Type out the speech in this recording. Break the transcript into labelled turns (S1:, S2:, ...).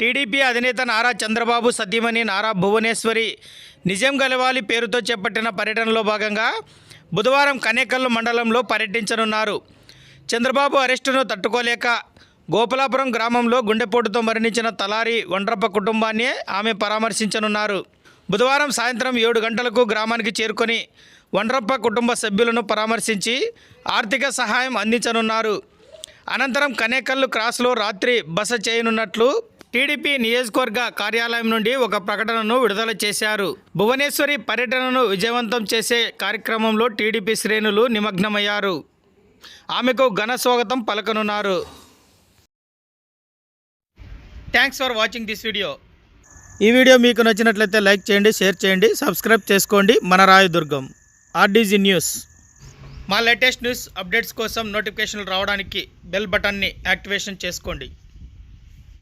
S1: TDP అధినేత నారా చంద్రబాబు సతీమణి నారా భువనేశ్వరి నిజం గలవాలి పేరుతో చేపట్టిన పర్యటనలో భాగంగా బుధవారం కనేకల్లు మండలంలో పర్యటించనున్నారు. చంద్రబాబు అరెస్టును తట్టుకోలేక గోపాలాపురం గ్రామంలో గుండెపోటుతో మరణించిన తలారి వండ్రప్ప కుటుంబాన్ని ఆమె పరామర్శించనున్నారు. బుధవారం సాయంత్రం ఏడు గంటలకు గ్రామానికి చేరుకొని వండ్రప్ప కుటుంబ సభ్యులను పరామర్శించి ఆర్థిక సహాయం అందించనున్నారు. అనంతరం కనేకల్లు క్రాస్లో రాత్రి బస చేయనున్నట్లు టీడీపీ నియోజకవర్గ కార్యాలయం నుండి ఒక ప్రకటనను విడుదల చేశారు. భువనేశ్వరి పర్యటనను విజయవంతం చేసే కార్యక్రమంలో టీడీపీ శ్రేణులు నిమగ్నమయ్యారు. ఆమెకు ఘన స్వాగతం పలకనున్నారు. Thanks for watching this video ఈ వీడియో మీకు నచ్చినట్లయితే లైక్ చేయండి షేర్ చేయండి సబ్స్క్రైబ్ చేసుకోండి. మన రాయదుర్గం ఆర్డీజీ న్యూస్. మా లేటెస్ట్ న్యూస్ అప్డేట్స్ కోసం నోటిఫికేషన్లు రావడానికి బెల్ బటన్ని యాక్టివేషన్ చేసుకోండి.